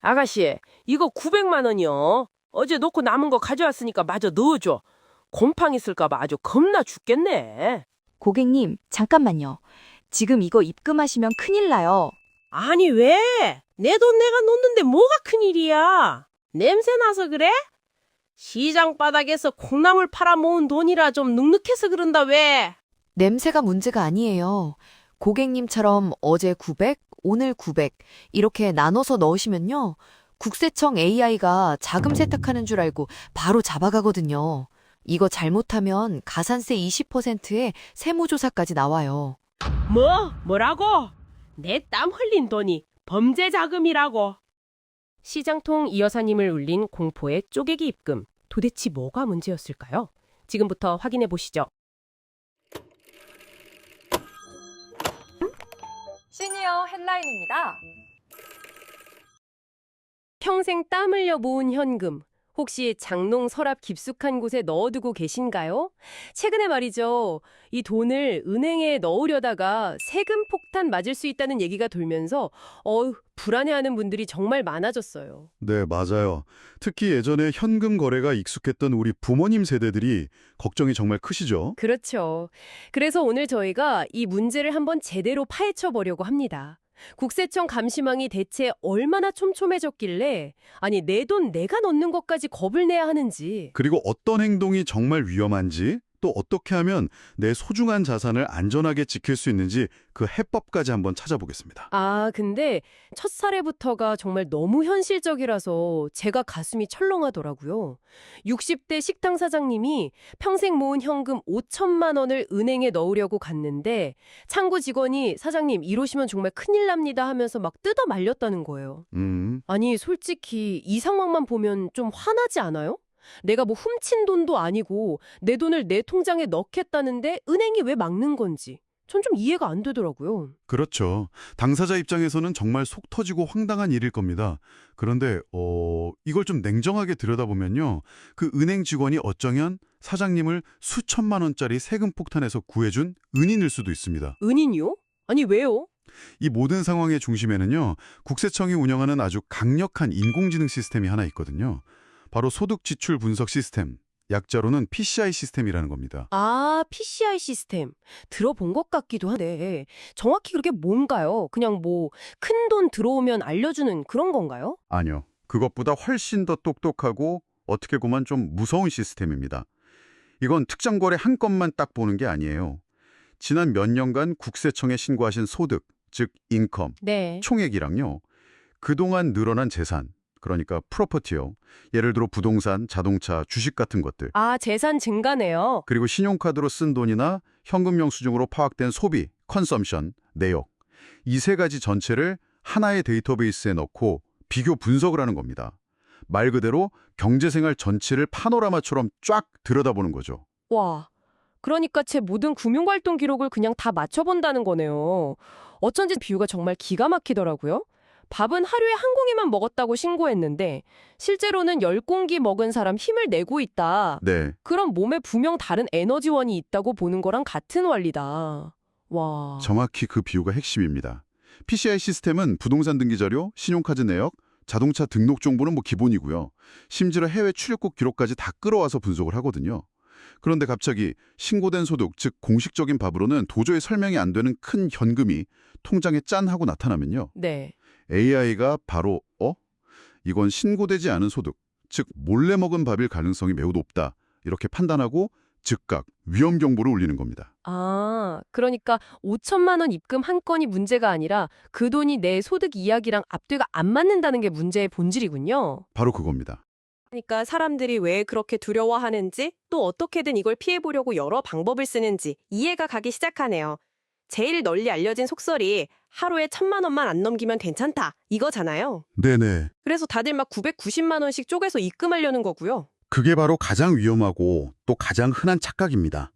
아가씨, 이거 900만 원이요. 어제 놓고 남은 거 가져왔으니까 마저 넣어줘. 곰팡이 쓸까봐 아주 겁나 죽겠네. 고객님, 잠깐만요. 지금 이거 입금하시면 큰일 나요. 아니, 왜? 내 돈 내가 놓는데 뭐가 큰일이야? 냄새 나서 그래? 시장 바닥에서 콩나물 팔아 모은 돈이라 좀 눅눅해서 그런다, 왜? 냄새가 문제가 아니에요. 고객님처럼 어제 900, 오늘 900 이렇게 나눠서 넣으시면요. 국세청 AI가 자금 세탁하는 줄 알고 바로 잡아가거든요. 이거 잘못하면 가산세 20%에 세무조사까지 나와요. 뭐? 뭐라고? 내 땀 흘린 돈이 범죄 자금이라고. 시장통 이 여사님을 울린 공포의 쪼개기 입금. 도대체 뭐가 문제였을까요? 지금부터 확인해 보시죠. 시니어 헬라인입니다. 평생 땀 흘려 모은 현금. 혹시 장롱 서랍 깊숙한 곳에 넣어두고 계신가요? 최근에 말이죠. 이 돈을 은행에 넣으려다가 세금 폭탄 맞을 수 있다는 얘기가 돌면서 어휴, 불안해하는 분들이 정말 많아졌어요. 네, 맞아요. 특히 예전에 현금 거래가 익숙했던 우리 부모님 세대들이 걱정이 정말 크시죠? 그렇죠. 그래서 오늘 저희가 이 문제를 한번 제대로 파헤쳐 보려고 합니다. 국세청 감시망이 대체 얼마나 촘촘해졌길래 아니 내 돈 내가 넣는 것까지 겁을 내야 하는지. 그리고 어떤 행동이 정말 위험한지, 또 어떻게 하면 내 소중한 자산을 안전하게 지킬 수 있는지 그 해법까지 한번 찾아보겠습니다. 아, 근데 첫 사례부터가 정말 너무 현실적이라서 제가 가슴이 철렁하더라고요. 60대 식당 사장님이 평생 모은 현금 5천만 원을 은행에 넣으려고 갔는데 창구 직원이 사장님 이러시면 정말 큰일 납니다 하면서 막 뜯어 말렸다는 거예요. 음, 아니, 솔직히 이 상황만 보면 좀 화나지 않아요? 내가 뭐 훔친 돈도 아니고 내 돈을 내 통장에 넣겠다는데 은행이 왜 막는 건지 전 좀 이해가 안 되더라고요. 그렇죠. 당사자 입장에서는 정말 속 터지고 황당한 일일 겁니다. 그런데 어, 이걸 좀 냉정하게 들여다보면요. 그 은행 직원이 어쩌면 사장님을 수천만 원짜리 세금 폭탄에서 구해준 은인일 수도 있습니다. 은인이요? 아니 왜요? 이 모든 상황의 중심에는요, 국세청이 운영하는 아주 강력한 인공지능 시스템이 하나 있거든요. 바로 소득 지출 분석 시스템, 약자로는 PCI 시스템이라는 겁니다. 아, PCI 시스템. 들어본 것 같기도 한데 정확히 그게 뭔가요? 그냥 뭐 큰 돈 들어오면 알려주는 그런 건가요? 아니요. 그것보다 훨씬 더 똑똑하고 어떻게 보면 좀 무서운 시스템입니다. 이건 특정 거래 한 건만 딱 보는 게 아니에요. 지난 몇 년간 국세청에 신고하신 소득, 즉 인컴, 네. 총액이랑요. 그동안 늘어난 재산, 그러니까 프로퍼티요. 예를 들어 부동산, 자동차, 주식 같은 것들. 아, 재산 증가네요. 그리고 신용카드로 쓴 돈이나 현금 영수증으로 파악된 소비, 컨섬션, 내역. 이 세 가지 전체를 하나의 데이터베이스에 넣고 비교 분석을 하는 겁니다. 말 그대로 경제생활 전체를 파노라마처럼 쫙 들여다보는 거죠. 와. 그러니까 제 모든 금융활동 기록을 그냥 다 맞춰본다는 거네요. 어쩐지 비유가 정말 기가 막히더라고요. 밥은 하루에 한 공기만 먹었다고 신고했는데 실제로는 열 공기 먹은 사람 힘을 내고 있다. 네, 그럼 몸에 분명 다른 에너지원이 있다고 보는 거랑 같은 원리다. 와. 정확히 그 비유가 핵심입니다. PCI 시스템은 부동산 등기 자료, 신용카드 내역, 자동차 등록 정보는 뭐 기본이고요. 심지어 해외 출입국 기록까지 다 끌어와서 분석을 하거든요. 그런데 갑자기 신고된 소득, 즉 공식적인 밥으로는 도저히 설명이 안 되는 큰 현금이 통장에 짠 하고 나타나면요. 네. AI가 바로 어? 이건 신고되지 않은 소득, 즉 몰래 먹은 밥일 가능성이 매우 높다. 이렇게 판단하고 즉각 위험 경보를 울리는 겁니다. 아, 그러니까 5천만 원 입금 한 건이 문제가 아니라 그 돈이 내 소득 이야기랑 앞뒤가 안 맞는다는 게 문제의 본질이군요. 바로 그겁니다. 그러니까 사람들이 왜 그렇게 두려워하는지 또 어떻게든 이걸 피해보려고 여러 방법을 쓰는지 이해가 가기 시작하네요. 제일 널리 알려진 속설이 하루에 천만 원만 안 넘기면 괜찮다 이거잖아요. 네네. 그래서 다들 막 990만 원씩 쪼개서 입금하려는 거고요. 그게 바로 가장 위험하고 또 가장 흔한 착각입니다.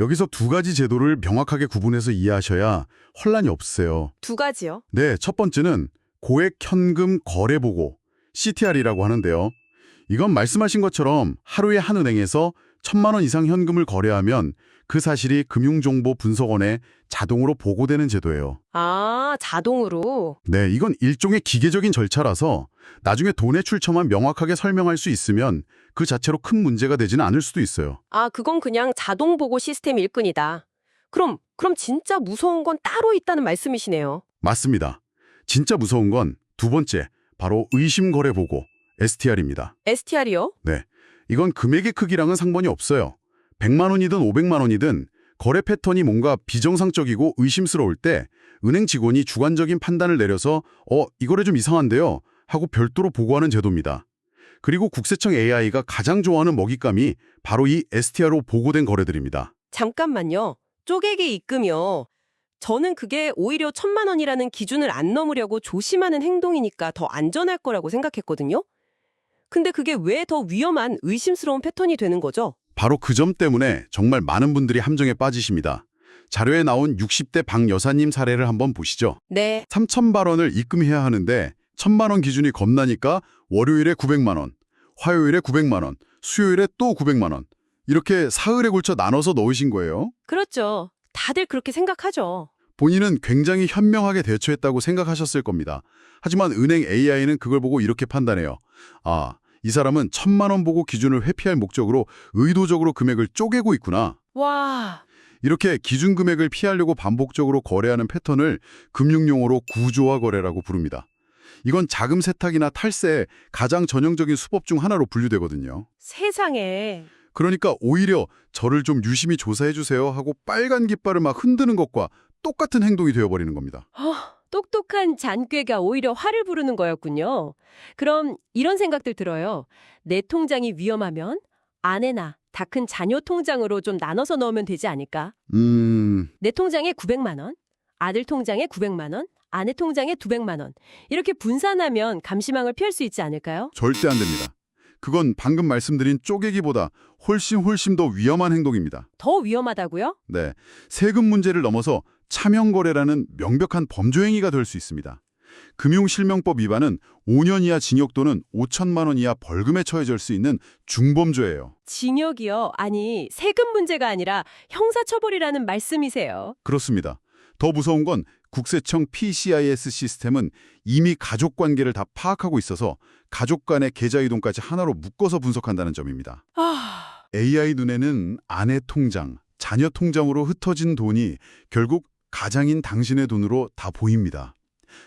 여기서 두 가지 제도를 명확하게 구분해서 이해하셔야 혼란이 없어요. 두 가지요. 네, 첫 번째는 고액 현금 거래 보고 CTR이라고 하는데요. 이건 말씀하신 것처럼 하루에 한 은행에서 천만 원 이상 현금을 거래하면 그 사실이 금융정보 분석원에 자동으로 보고되는 제도예요. 아, 자동으로. 네, 이건 일종의 기계적인 절차라서 나중에 돈의 출처만 명확하게 설명할 수 있으면 그 자체로 큰 문제가 되지는 않을 수도 있어요. 아, 그건 그냥 자동 보고 시스템 일꾼이다. 그럼, 그럼 진짜 무서운 건 따로 있다는 말씀이시네요. 맞습니다. 진짜 무서운 건 두 번째, 바로 의심거래 보고, STR입니다. STR이요? 네, 이건 금액의 크기랑은 상관이 없어요. 100만 원이든 500만 원이든 거래 패턴이 뭔가 비정상적이고 의심스러울 때 은행 직원이 주관적인 판단을 내려서 어, 이 거래 좀 이상한데요 하고 별도로 보고하는 제도입니다. 그리고 국세청 AI가 가장 좋아하는 먹잇감이 바로 이 STR로 보고된 거래들입니다. 잠깐만요. 쪼개기 입금이요. 저는 그게 오히려 천만 원이라는 기준을 안 넘으려고 조심하는 행동이니까 더 안전할 거라고 생각했거든요. 근데 그게 왜 더 위험한 의심스러운 패턴이 되는 거죠? 바로 그 점 때문에 정말 많은 분들이 함정에 빠지십니다. 자료에 나온 60대 박 여사님 사례를 한번 보시죠. 네. 3천만 원을 입금해야 하는데 천만 원 기준이 겁나니까 월요일에 900만 원, 화요일에 900만 원, 수요일에 또 900만 원 이렇게 사흘에 걸쳐 나눠서 넣으신 거예요. 그렇죠. 다들 그렇게 생각하죠. 본인은 굉장히 현명하게 대처했다고 생각하셨을 겁니다. 하지만 은행 AI는 그걸 보고 이렇게 판단해요. 아, 이 사람은 천만 원 보고 기준을 회피할 목적으로 의도적으로 금액을 쪼개고 있구나. 와. 이렇게 기준 금액을 피하려고 반복적으로 거래하는 패턴을 금융용어로 구조화 거래라고 부릅니다. 이건 자금 세탁이나 탈세의 가장 전형적인 수법 중 하나로 분류되거든요. 세상에. 그러니까 오히려 저를 좀 유심히 조사해 주세요 하고 빨간 깃발을 막 흔드는 것과 똑같은 행동이 되어버리는 겁니다. 허, 똑똑한 잔꾀가 오히려 화를 부르는 거였군요. 그럼 이런 생각들 들어요. 내 통장이 위험하면 아내나 다 큰 자녀 통장으로 좀 나눠서 넣으면 되지 않을까? 음, 내 통장에 900만 원, 아들 통장에 900만 원, 아내 통장에 200만 원. 이렇게 분산하면 감시망을 피할 수 있지 않을까요? 절대 안 됩니다. 그건 방금 말씀드린 쪼개기보다 훨씬 훨씬 더 위험한 행동입니다. 더 위험하다고요? 네, 세금 문제를 넘어서 차명거래라는 명백한 범죄 행위가 될 수 있습니다. 금융실명법 위반은 5년 이하 징역 또는 5천만 원 이하 벌금에 처해질 수 있는 중범죄예요. 징역이요? 아니, 세금 문제가 아니라 형사처벌이라는 말씀이세요. 그렇습니다. 더 무서운 건 국세청 PCIS 시스템은 이미 가족 관계를 다 파악하고 있어서 가족 간의 계좌 이동까지 하나로 묶어서 분석한다는 점입니다. 아, AI 눈에는 아내 통장, 자녀 통장으로 흩어진 돈이 결국 가장인 당신의 돈으로 다 보입니다.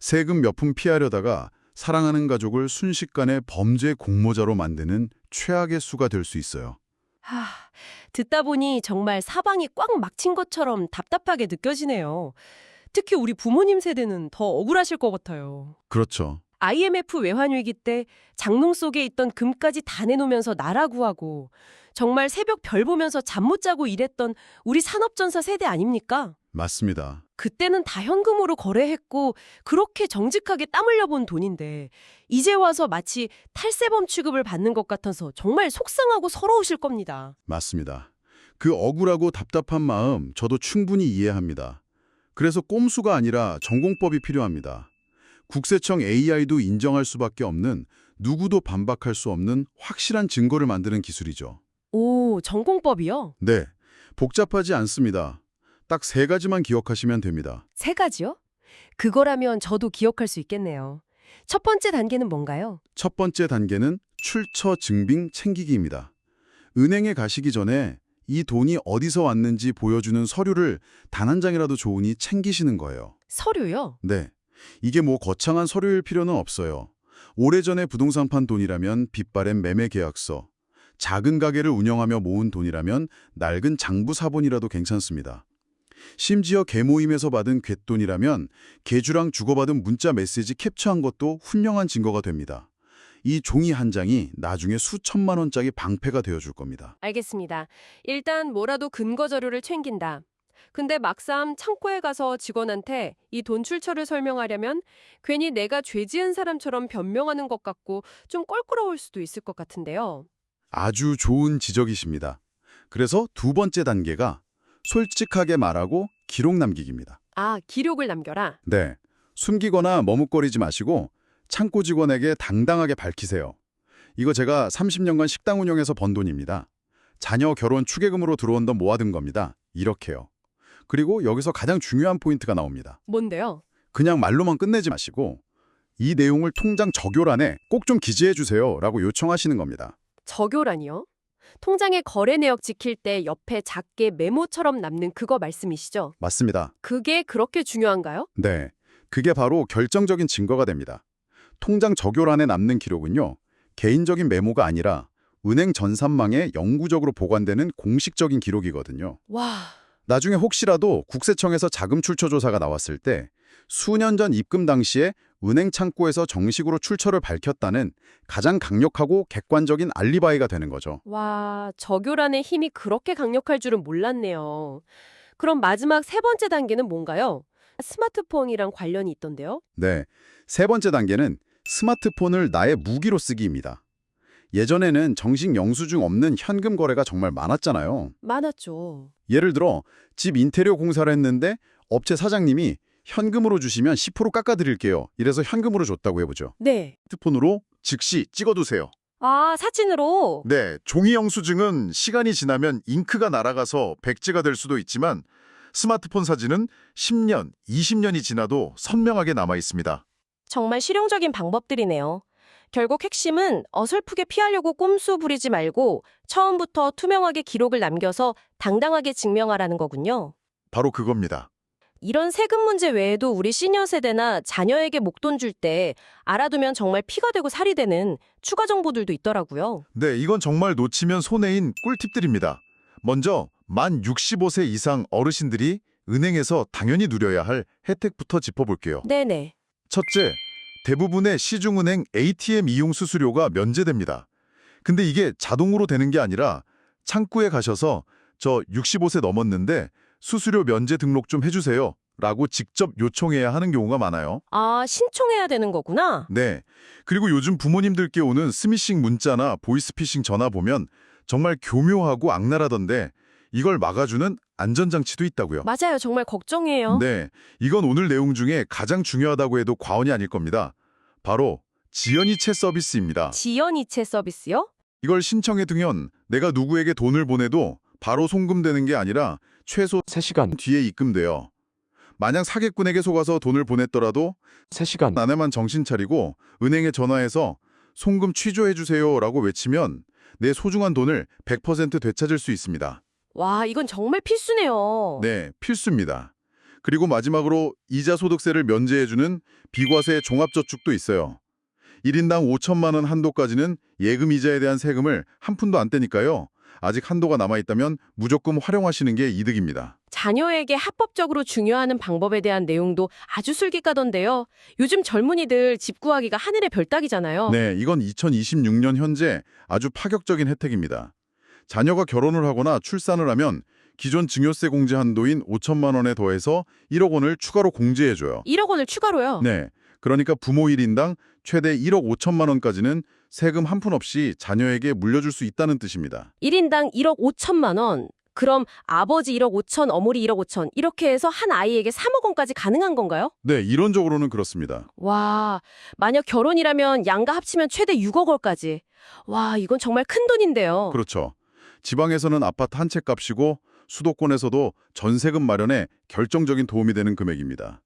세금 몇 푼 피하려다가 사랑하는 가족을 순식간에 범죄 공모자로 만드는 최악의 수가 될 수 있어요. 하, 듣다 보니 정말 사방이 꽉 막힌 것처럼 답답하게 느껴지네요. 특히 우리 부모님 세대는 더 억울하실 것 같아요. 그렇죠. IMF 외환위기 때 장롱 속에 있던 금까지 다 내놓으면서 나라 구하고 정말 새벽 별 보면서 잠 못 자고 일했던 우리 산업전사 세대 아닙니까? 맞습니다. 그때는 다 현금으로 거래했고 그렇게 정직하게 땀 흘려본 돈인데 이제 와서 마치 탈세범 취급을 받는 것 같아서 정말 속상하고 서러우실 겁니다. 맞습니다. 그 억울하고 답답한 마음 저도 충분히 이해합니다. 그래서 꼼수가 아니라 전공법이 필요합니다. 국세청 AI도 인정할 수밖에 없는 누구도 반박할 수 없는 확실한 증거를 만드는 기술이죠. 오, 전공법이요? 네, 복잡하지 않습니다. 딱 세 가지만 기억하시면 됩니다. 세 가지요? 그거라면 저도 기억할 수 있겠네요. 첫 번째 단계는 뭔가요? 첫 번째 단계는 출처 증빙 챙기기입니다. 은행에 가시기 전에 이 돈이 어디서 왔는지 보여주는 서류를 단 한 장이라도 좋으니 챙기시는 거예요. 서류요? 네. 이게 뭐 거창한 서류일 필요는 없어요. 오래전에 부동산 판 돈이라면 빚바램 매매 계약서, 작은 가게를 운영하며 모은 돈이라면 낡은 장부 사본이라도 괜찮습니다. 심지어 개모임에서 받은 괵돈이라면 개주랑 주고받은 문자 메시지 캡처한 것도 훌륭한 증거가 됩니다. 이 종이 한 장이 나중에 수천만 원짜리 방패가 되어줄 겁니다. 알겠습니다. 일단 뭐라도 근거 자료를 챙긴다. 근데 막상 창고에 가서 직원한테 이 돈 출처를 설명하려면 괜히 내가 죄 지은 사람처럼 변명하는 것 같고 좀 껄끄러울 수도 있을 것 같은데요. 아주 좋은 지적이십니다. 그래서 두 번째 단계가 솔직하게 말하고 기록 남기기입니다. 아, 기록을 남겨라. 네. 숨기거나 머뭇거리지 마시고 창고 직원에게 당당하게 밝히세요. 이거 제가 30년간 식당 운영해서 번 돈입니다. 자녀 결혼 추계금으로 들어온 돈 모아둔 겁니다. 이렇게요. 그리고 여기서 가장 중요한 포인트가 나옵니다. 뭔데요? 그냥 말로만 끝내지 마시고 이 내용을 통장 적요란에 꼭 좀 기재해 주세요 라고 요청하시는 겁니다. 적요란이요? 통장의 거래 내역 지킬 때 옆에 작게 메모처럼 남는 그거 말씀이시죠? 맞습니다. 그게 그렇게 중요한가요? 네. 그게 바로 결정적인 증거가 됩니다. 통장 적요란에 남는 기록은요. 개인적인 메모가 아니라 은행 전산망에 영구적으로 보관되는 공식적인 기록이거든요. 와, 나중에 혹시라도 국세청에서 자금 출처 조사가 나왔을 때 수년 전 입금 당시에 은행 창구에서 정식으로 출처를 밝혔다는 가장 강력하고 객관적인 알리바이가 되는 거죠. 와, 적요란의 힘이 그렇게 강력할 줄은 몰랐네요. 그럼 마지막 세 번째 단계는 뭔가요? 스마트폰이랑 관련이 있던데요? 네. 세 번째 단계는 스마트폰을 나의 무기로 쓰기입니다. 예전에는 정식 영수증 없는 현금 거래가 정말 많았잖아요. 많았죠. 예를 들어 집 인테리어 공사를 했는데 업체 사장님이 현금으로 주시면 10% 깎아드릴게요. 이래서 현금으로 줬다고 해보죠. 네. 스마트폰으로 즉시 찍어두세요. 아, 사진으로? 네, 종이 영수증은 시간이 지나면 잉크가 날아가서 백지가 될 수도 있지만 스마트폰 사진은 10년, 20년이 지나도 선명하게 남아 있습니다. 정말 실용적인 방법들이네요. 결국 핵심은 어설프게 피하려고 꼼수 부리지 말고 처음부터 투명하게 기록을 남겨서 당당하게 증명하라는 거군요. 바로 그겁니다. 이런 세금 문제 외에도 우리 시니어 세대나 자녀에게 목돈 줄 때 알아두면 정말 피가 되고 살이 되는 추가 정보들도 있더라고요. 네, 이건 정말 놓치면 손해인 꿀팁들입니다. 먼저 만 65세 이상 어르신들이 은행에서 당연히 누려야 할 혜택부터 짚어볼게요. 네네. 첫째, 대부분의 시중은행 ATM 이용 수수료가 면제됩니다. 근데 이게 자동으로 되는 게 아니라 창구에 가셔서 저 65세 넘었는데 수수료 면제 등록 좀 해주세요. 라고 직접 요청해야 하는 경우가 많아요. 아, 신청해야 되는 거구나. 네. 그리고 요즘 부모님들께 오는 스미싱 문자나 보이스피싱 전화 보면 정말 교묘하고 악랄하던데 이걸 막아주는 안전장치도 있다고요. 맞아요. 정말 걱정이에요. 네. 이건 오늘 내용 중에 가장 중요하다고 해도 과언이 아닐 겁니다. 바로 지연이체 서비스입니다. 지연이체 서비스요? 이걸 신청해두면 내가 누구에게 돈을 보내도 바로 송금되는 게 아니라 최소 3시간 뒤에 입금돼요. 만약 사기꾼에게 속아서 돈을 보냈더라도 3시간 안에만 정신 차리고 은행에 전화해서 송금 취조해주세요 라고 외치면 내 소중한 돈을 100% 되찾을 수 있습니다. 와, 이건 정말 필수네요. 네, 필수입니다. 그리고 마지막으로 이자 소득세를 면제해주는 비과세 종합저축도 있어요. 1인당 5천만 원 한도까지는 예금 이자에 대한 세금을 한 푼도 안 떼니까요. 아직 한도가 남아있다면 무조건 활용하시는 게 이득입니다. 자녀에게 합법적으로 중요하는 방법에 대한 내용도 아주 술깃가던데요. 요즘 젊은이들 집 구하기가 하늘의 별따기잖아요. 네, 이건 2026년 현재 아주 파격적인 혜택입니다. 자녀가 결혼을 하거나 출산을 하면 기존 증여세 공제 한도인 5천만 원에 더해서 1억 원을 추가로 공제해줘요. 1억 원을 추가로요. 네, 그러니까 부모 1인당 최대 1억 5천만 원까지는 세금 한 푼 없이 자녀에게 물려줄 수 있다는 뜻입니다. 1인당 1억 5천만 원. 그럼 아버지 1억 5천, 어머니 1억 5천 이렇게 해서 한 아이에게 3억 원까지 가능한 건가요? 네, 이론적으로는 그렇습니다. 와, 만약 결혼이라면 양가 합치면 최대 6억 원까지. 와, 이건 정말 큰 돈인데요. 그렇죠. 지방에서는 아파트 한 채 값이고 수도권에서도 전세금 마련에 결정적인 도움이 되는 금액입니다.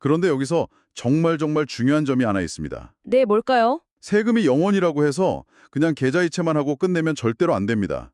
그런데 여기서 정말 정말 중요한 점이 하나 있습니다. 네, 뭘까요? 세금이 0원이라고 해서 그냥 계좌이체만 하고 끝내면 절대로 안 됩니다.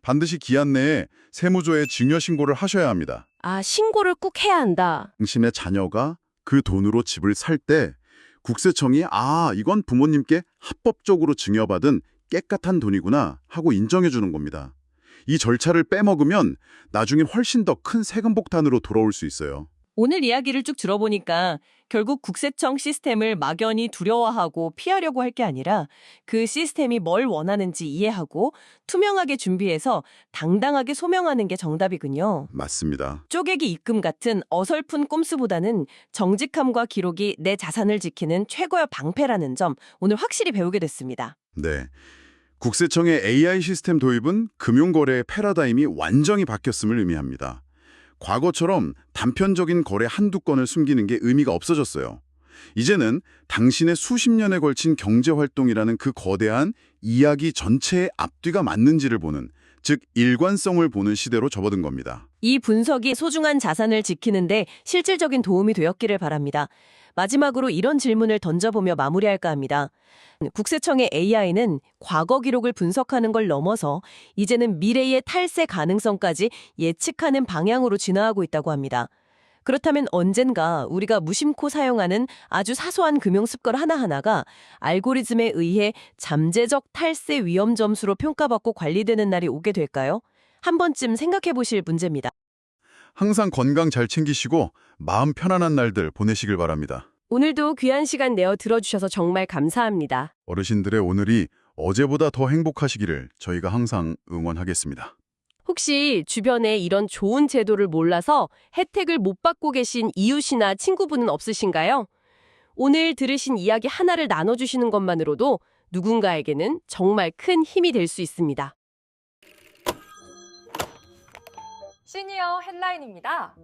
반드시 기한 내에 세무조에 증여 신고를 하셔야 합니다. 아, 신고를 꼭 해야 한다. 당신의 자녀가 그 돈으로 집을 살 때 국세청이 아, 이건 부모님께 합법적으로 증여받은 깨끗한 돈이구나 하고 인정해 주는 겁니다. 이 절차를 빼먹으면 나중엔 훨씬 더 큰 세금 폭탄으로 돌아올 수 있어요. 오늘 이야기를 쭉 들어보니까 결국 국세청 시스템을 막연히 두려워하고 피하려고 할 게 아니라 그 시스템이 뭘 원하는지 이해하고 투명하게 준비해서 당당하게 소명하는 게 정답이군요. 맞습니다. 쪼개기 입금 같은 어설픈 꼼수보다는 정직함과 기록이 내 자산을 지키는 최고의 방패라는 점 오늘 확실히 배우게 됐습니다. 네. 국세청의 AI 시스템 도입은 금융거래의 패러다임이 완전히 바뀌었음을 의미합니다. 과거처럼 단편적인 거래 한두 건을 숨기는 게 의미가 없어졌어요. 이제는 당신의 수십 년에 걸친 경제활동이라는 그 거대한 이야기 전체의 앞뒤가 맞는지를 보는 즉 일관성을 보는 시대로 접어든 겁니다. 이 분석이 소중한 자산을 지키는데 실질적인 도움이 되었기를 바랍니다. 마지막으로 이런 질문을 던져보며 마무리할까 합니다. 국세청의 AI는 과거 기록을 분석하는 걸 넘어서 이제는 미래의 탈세 가능성까지 예측하는 방향으로 진화하고 있다고 합니다. 그렇다면 언젠가 우리가 무심코 사용하는 아주 사소한 금융 습관 하나하나가 알고리즘에 의해 잠재적 탈세 위험 점수로 평가받고 관리되는 날이 오게 될까요? 한 번쯤 생각해 보실 문제입니다. 항상 건강 잘 챙기시고 마음 편안한 날들 보내시길 바랍니다. 오늘도 귀한 시간 내어 들어주셔서 정말 감사합니다. 어르신들의 오늘이 어제보다 더 행복하시기를 저희가 항상 응원하겠습니다. 혹시 주변에 이런 좋은 제도를 몰라서 혜택을 못 받고 계신 이웃이나 친구분은 없으신가요? 오늘 들으신 이야기 하나를 나눠주시는 것만으로도 누군가에게는 정말 큰 힘이 될 수 있습니다. 시니어 헬라인입니다.